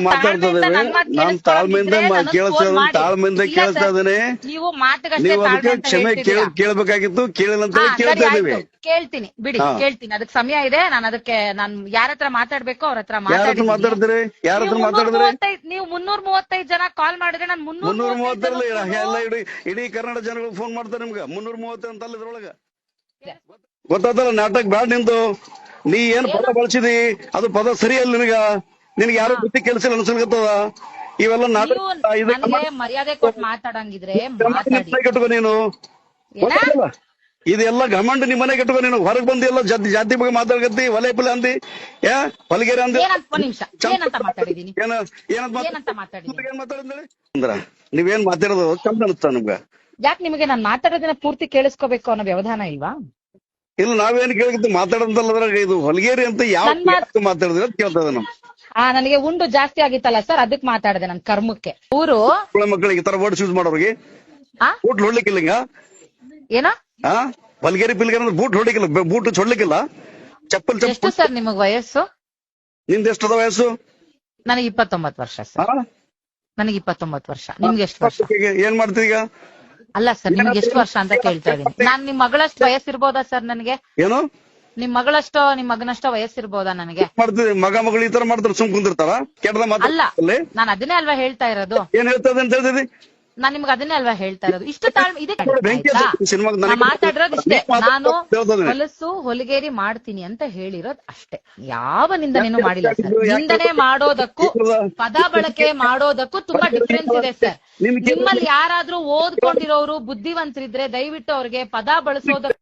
ಮಾತಾಡ್ತಾ ಇದ್ದೇವೆ ನನ್ ನಾನ್ ತಾಳ್ಮೆಯಿಂದ ಕೇಳಿಸ್ತಾ ಇದ್ದೇನೆ ತಾಳ್ಮೆಯಿಂದ ಕೇಳಿಸ್ತಾ ಇದ್ದೇನೆ ನೀವು ನೀವು ಅದಕ್ಕೆ ಕ್ಷಮೆ ಕೇಳ ಹೇಳ್ತಿದ್ದೀರಾ. ಕೇಳಿಲ್ಲ ಅಂತ ಕೇಳ್ತಾ ಸರಿ ಕೇಳ್ತೀನಿ. ಬಿಡಿ. ಕೇಳ್ತೀನಿ. ಅದಕ್ಕೆ ಸಮಯ ಇದೆ. ನಾನು ಅದಕ್ಕೆ ನಾನು ಯಾರ ಹತ್ರ ಮಾತಾಡ್ಬೇಕು ಅವ್ರ ಹತ್ರ. ಮಾತಾಡಿದ್ರಿ? ಯಾರ ಹತ್ರ ನೀವು ಮುನ್ನೂರ ಮಾತಾಡಿದ್ರಿ? ಮೂವತ್ತೈದು- ನೀವು ಮುನ್ನೂರ ಮೂವತ್ತೈದು ಜನ ಕಾಲ್ ಮಾಡಿದ್ರೆ ನಾನು ಮುನ್ನೂರ ಮೂವತ್ತರಲ್ಲಿ ಎಲ್ಲ ಇಡೀ ಇಡೀ ಕರ್ನಾಟಕ ಜನಗಳು ಫೋನ್ ಮಾಡ್ತಾರೆ ನಿಮ್ಗೆ. ಮುನ್ನೂರ ಮೂವತ್ತು ಅಂತ ಅಲ್ಲಿದ್ರೊಳಗ ಗೊತ್ತಾತಲ್ಲ ನಾಟಕ ಬ್ಯಾಡ್ ನಿಂದು. ನೀ ಏನ್ ಪದ ಬಳಸಿದಿ? ಅದು ಪದ ಸರಿ ಅಲ್ಲ ನಿನಗ. ನಿನಗೆ ಯಾರು ಬುದ್ಧಿ ಕೆಲಸ ಅನ್ಸಲ್ಗತ್ತದ ಇವೆಲ್ಲ ನಾಟಕ ಮರ್ಯಾದೆ ಕೊಟ್ಟು ಮಾತಾಡಂಗಿದ್ರೆ ನೀನು? ಇದೆಲ್ಲ ಗಮಂಡ್ ನಿಮ್ ಮನೆ ಕಟ್ಟುವ ನೀನು. ಹೊರಗ್ ಬಂದಿ ಎಲ್ಲ ಜಾತಿ ಜಾತಿ ಬಗ್ಗೆ ಮಾತಾಡ್ಕತ್ತಿ ಒಲೆ ಪುಲೆ ಅಂದಿ ಏ ಹೊಲಗೇರಿ ಅಂದಿ. ಏನಂತ ಮಾತಾಡಿದ್ರಿ ಅಂದ್ರ ನೀವೇನ್ ಮಾತಾಡೋದು? ಚಂದ ಅನಿಸ್ತಾ ನಮ್ಗ. ಯಾಕೆ ನಿಮಗೆ ನಾನು ಮಾತಾಡೋದನ್ನ ಪೂರ್ತಿ ಕೇಳಿಸ್ಕೋಬೇಕು ಅನ್ನೋ ವ್ಯವಧಾನ ಇಲ್ವಾ? ಇಲ್ಲ ನಾವೇನ್ ಕೇಳಿದ್ದು ಮಾತಾಡೋದಲ್ಲ ಇದು ಹೊಲಗೇರಿ ಅಂತ ಯಾವ ಮಾತಾಡಿದ್ರೆ ಅಂತ ಕೇಳ್ತಾ ಇದ್ದೆ ನಾವು ಆ ನನಗೆ ಉಂಡು ಜಾಸ್ತಿ ಆಗಿತ್ತಲ್ಲ ಸರ್ ಅದಕ್ಕೆ ಮಾತಾಡಿದೆ ನನ್ ಕರ್ಮಕ್ಕೆ. ಊರು? ಮಕ್ಕಳಿಗೆ ತರ ವರ್ಡ್ಸ್ ಯೂಸ್ ಮಾಡೋರಿಗೆ. ಆ? ಬೂಟ್ ಹೊಡ್ಲಿಕ್ಕಿಲ್ಲ ಏನೋ? ಆ? ಬಲ್ಗೇರಿ ಪಿಲ್ಗೇರಿ ಅಂದ್ರೆ ಬೂಟ್ ಹೊಡ್ಲಿಕ್ಕಿಲ್ಲ ಬೆ- ಬೂಟ್ ಚೊಡ್ಲಿಕ್ಕಿಲ್ಲ. ಚಪ್ಪಲ್ ಎಷ್ಟು ಚಪ್ಪಲ್ ಸರ್ ನಿಮಗ್ ವಯಸ್ಸು? ನಿಂದ ಎಷ್ಟದ ವಯಸ್ಸು? ನನಗೆ ಇಪ್ಪತ್ತೊಂಬತ್ತು ವರ್ಷ? ಸರ್. ನನಗೆ ಇಪ್ಪತ್ತೊಂಬತ್ತು ವರ್ಷ. ನಿಮ್ಗೆ ಎಷ್ಟು ವರ್ಷ? ಈಗ ಏನ್ ಮಾಡ್ತೀರಿ ಈಗ? ಅಲ್ಲ ಸರ್ ನಿಮ್ಗೆ ಎಷ್ಟು ವರ್ಷ ಅಂತ ಕೇಳ್ತಾ ಇದೀನಿ ನಾನ್ ನಿಮ್ ಮಗಳಷ್ಟು ವಯಸ್ಸಿರ್ಬೋದಾ ಸರ್ ನನಗೆ? ಏನು? ನಿಮ್ ಮಗಳಷ್ಟೋ ನಿಮ್ ಮಗನಷ್ಟೋ ವಯಸ್ಸಿರ್ಬೋದಾ ನನಗೆ? ಮಗ ಮಗಳು ಈ ತರ ಮಾಡ್ತಾರೆ ಸುಮ್ ಕುಂದಿರ್ತಾರ ಕೆಟ್ಟದ ಅಲ್ಲ ನಾನು ನಾನ್ ಅದನ್ನೇ ಅಲ್ವಾ ಹೇಳ್ತಾ ಇರೋದು? ಏನ್ ಹೇಳ್ತದೆ ಅಂತ ಹೇಳಿದ್ರಿ ನಾನ್ ನಿಮ್ಗೆ ಅದನ್ನೇ ಅಲ್ವಾ ಹೇಳ್ತಾ ಇರೋದು? ಇಷ್ಟು ತಾಳ್ಮೆ ಇದೆ ಬೆಂಕಿ ಆಯ್ತಾ? ಸಿನಿಮಾಗ್ ನನಗೆ ಮಾತಾಡಿರೋದು ಇಷ್ಟೇ. ಮಾತಾಡೋದು ನಾನು. ಹೊಲಸು ಹೊಲಿಗೇರಿ ಮಾಡ್ತೀನಿ ಅಂತ ಹೇಳಿರೋದು ಅಷ್ಟೇ. ಯಾವ ನಿಂದನೆನೂ ಮಾಡಿಲ್ಲ ಸರ್? ನಿಂದನೆ ಮಾಡೋದಕ್ಕೂ ಪದ ಬಳಕೆ ಮಾಡೋದಕ್ಕೂ ತುಂಬಾ ಡಿಫ್ರೆನ್ಸ್ ಇದೆ ಸರ್. ನಿಮ್ಗೆ ನಿಮ್ಮಲ್ಲಿ ಯಾರಾದ್ರೂ ಓದ್ಕೊಂಡಿರೋರು ಬುದ್ಧಿವಂತರಿದ್ರೆ ದಯವಿಟ್ಟು ಅವ್ರಿಗೆ ಪದ ಬಳಸೋದಕ್ಕೂ